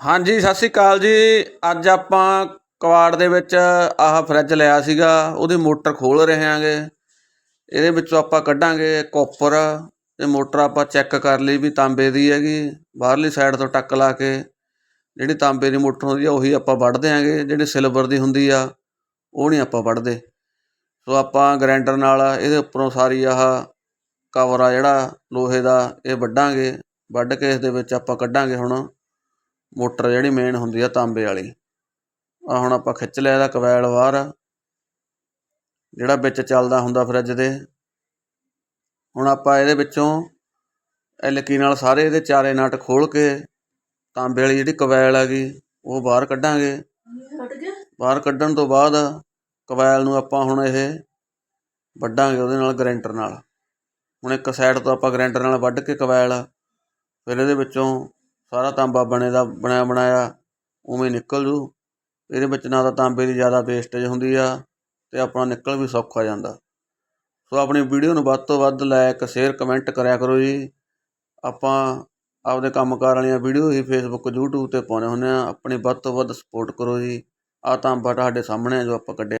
ਹਾਂਜੀ, ਸਤਿ ਸ਼੍ਰੀ ਅਕਾਲ ਜੀ। ਅੱਜ ਆਪਾਂ ਕਵਾੜ ਦੇ ਵਿੱਚ ਆਹ ਫਰਿੱਜ ਲਿਆ ਸੀਗਾ, ਉਹਦੀ ਮੋਟਰ ਖੋਲ ਰਹੇ ਹਾਂਗੇ। ਇਹਦੇ ਵਿੱਚੋਂ ਆਪਾਂ ਕੱਢਾਂਗੇ ਕੋਪਰ ਇਹ ਮੋਟਰ ਆਪਾਂ ਚੈੱਕ ਕਰ ਲਈ ਵੀ ਤਾਂਬੇ ਦੀ ਹੈਗੀ। ਬਾਹਰਲੀ ਸਾਈਡ ਤੋਂ ਟੱਕ ਲਾ ਕੇ ਜਿਹੜੀ ਤਾਂਬੇ ਦੀ ਮੋਟਰ ਹੁੰਦੀ ਆ, ਉਹੀ ਆਪਾਂ ਵੱਢ ਦਿਆਂਗੇ। ਜਿਹੜੀ ਸਿਲਵਰ ਦੀ ਹੁੰਦੀ ਆ, ਉਹ ਨਹੀਂ ਆਪਾਂ ਵੱਢਦੇ। ਸੋ ਆਪਾਂ ਗ੍ਰਾਈਂਡਰ ਨਾਲ ਇਹਦੇ ਉੱਪਰੋਂ ਸਾਰੀ ਆਹ ਕਵਰ ਆ ਜਿਹੜਾ, ਲੋਹੇ ਦਾ, ਇਹ ਵੱਢਾਂਗੇ। ਵੱਢ ਕੇ ਇਸ ਦੇ ਵਿੱਚ ਆਪਾਂ ਕੱਢਾਂਗੇ ਹੁਣ। ਮੋਟਰ ਜਿਹੜੀ ਮੇਨ ਹੁੰਦੀ ਆ ਤਾਂਬੇ ਵਾਲੀ। ਆ ਹੁਣ ਆਪਾਂ ਖਿੱਚ ਲਿਆ ਇਹਦਾ ਕਵੈਲ ਬਾਹਰ ਜਿਹੜਾ ਵਿੱਚ ਚੱਲਦਾ ਹੁੰਦਾ ਫਰਿੱਜ ਦੇ। ਹੁਣ ਆਪਾਂ ਇਹਦੇ ਵਿੱਚੋਂ ਐਲਕੀ ਨਾਲ ਸਾਰੇ ਇਹਦੇ ਚਾਰੇ ਨਟ ਖੋਲ ਕੇ ਤਾਂਬੇ ਵਾਲੀ ਜਿਹੜੀ ਕਵੈਲ ਹੈਗੀ ਉਹ ਬਾਹਰ ਕੱਢਾਂਗੇ। ਬਾਹਰ ਕੱਢਣ ਤੋਂ ਬਾਅਦ ਕਵੈਲ ਨੂੰ ਆਪਾਂ ਹੁਣ ਇਹ ਵੱਢਾਂਗੇ ਉਹਦੇ ਨਾਲ ਗ੍ਰਾਈਂਡਰ ਨਾਲ। ਹੁਣ ਇੱਕ ਸਾਈਡ ਤੋਂ ਆਪਾਂ ਗ੍ਰਾਈਂਡਰ ਨਾਲ ਵੱਢ ਕੇ ਕਵੈਲ ਫਿਰ ਇਹਦੇ ਵਿੱਚੋਂ ਸਾਰਾ ਤਾਂਬਾ ਬਣੇ ਦਾ, ਬਣਿਆ ਬਣਾਇਆ, ਉਵੇਂ ਨਿਕਲ ਜੂ। ਇਹਦੇ ਵਿੱਚ ਨਾ ਤਾਂ ਤਾਂਬੇ ਦੀ ਜ਼ਿਆਦਾ ਵੇਸਟੇਜ ਹੁੰਦੀ ਆ ਅਤੇ ਆਪਣਾ ਨਿਕਲ ਵੀ ਸੌਖਾ ਜਾਂਦਾ। ਸੋ ਆਪਣੀ ਵੀਡੀਓ ਨੂੰ ਵੱਧ ਤੋਂ ਵੱਧ ਲਾਇਕ ਸ਼ੇਅਰ ਕਮੈਂਟ ਕਰਿਆ ਕਰੋ ਜੀ। ਆਪਾਂ ਆਪਦੇ ਕੰਮਕਾਰ ਵਾਲੀਆਂ ਵੀਡੀਓ ਹੀ ਫੇਸਬੁੱਕ ਯੂਟਿਊਬ ਤੇ ਪਾਉਂਦੇ ਹੁੰਦੇ ਹਾਂ ਆਪਣੀ ਵੱਧ ਤੋਂ ਵੱਧ ਸਪੋਰਟ ਕਰੋ ਜੀ। ਆ ਤਾਂਬਾ ਤੁਹਾਡੇ ਸਾਹਮਣੇ ਆ ਜੋ ਆਪਾਂ ਕੱਢਿਆ।